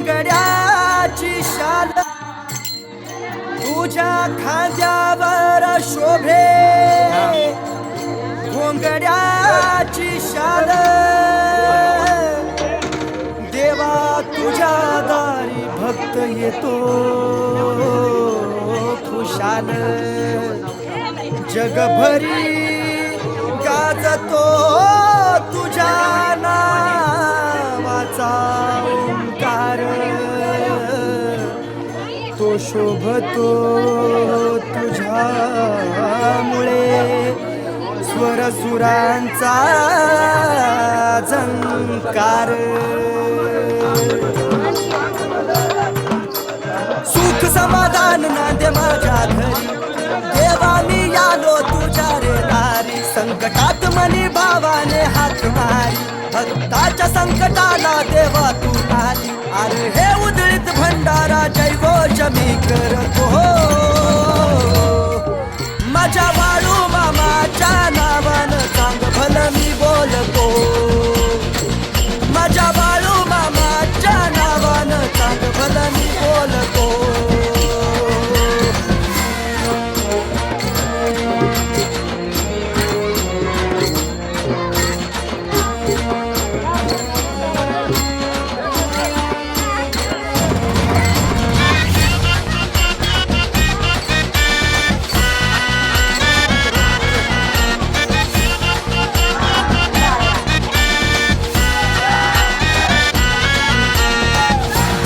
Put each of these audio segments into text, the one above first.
घोंगड्याची शाल. तुझ्या खांद्यावर शोभे. घोंगड्याची शाल. देवा तुझ्या दारी भक्त येतो. खुशाल. जगभरी गाजतो. शोभतो तुझ्यामुळे. स्वरसुरांचा झंकार. सुख समाधान नांदे माझ्या घरी. देवानी आलो तुझ्या रे दारी. संकटात मनी भावाने हात मारी. भक्ताच्या संकटाला देवा तू आली. अरे हे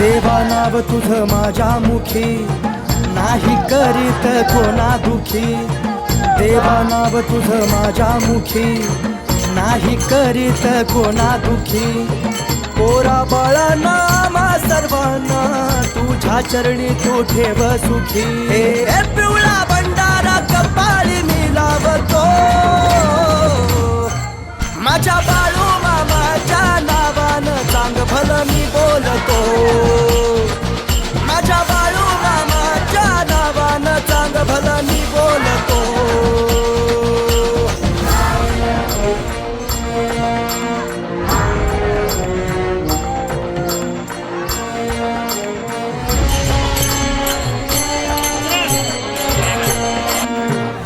देवा नाव तुझं माझ्या मुखी. नाही करीत कोणा दुखी. देवा नाव तुझं माझ्या मुखी. नाही करीत कोणा दुखी. कोरा बाळा नामा सर्वांना तुझ्या चरणी तू ठेव सुखी. हे पिवळा नको माझ्या बाळू मामाच्या नावानं चांग भलं मी बोलतो.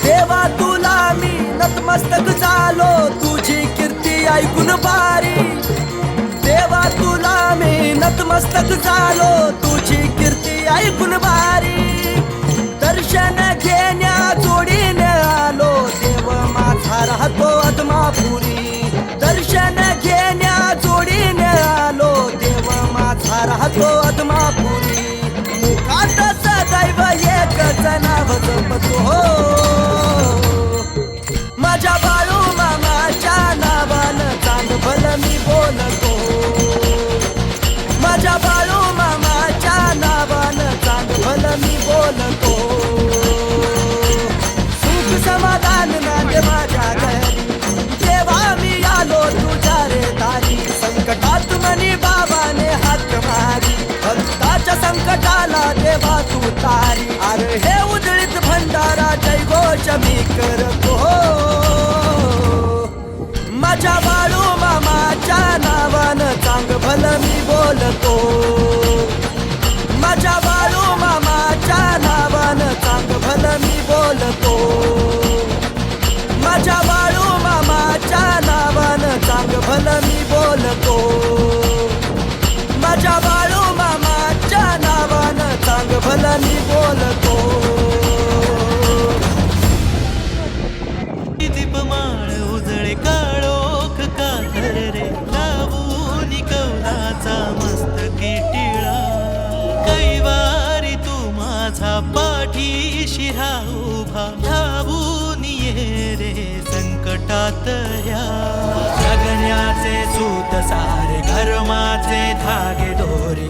देवा तुला मी नतमस्तक नतमस्तक झालो. तुझी कीर्ती ऐकून बारी दर्शन घेण्या जोडीने आलो. देव माझा राहतो अदमापुरी दर्शन घेण्या जोडीने आलो. देव माझा राहतो अदमापुरी मुखात सदैव एक नाव जपतो. हो झाला देवा तू तारी. अरे हे उजळीत भंडारा जय घोष मी करतो. माझ्या बाळू मामाच्या नावानं चांग भल मी बोलतो. माझ्या बाळू मामाच्या नावानं चांग भल मी बोलतो. फलानी बोलतो. दीप माळ उजळे काळोख कातर रे. लावून कौलाचा मस्त टिळा कैवारी तू माझा पाठीशी उभा धावून ये रे संकटात ह्या जगण्याचे सूत सारे धर्माचे धागे दोरी.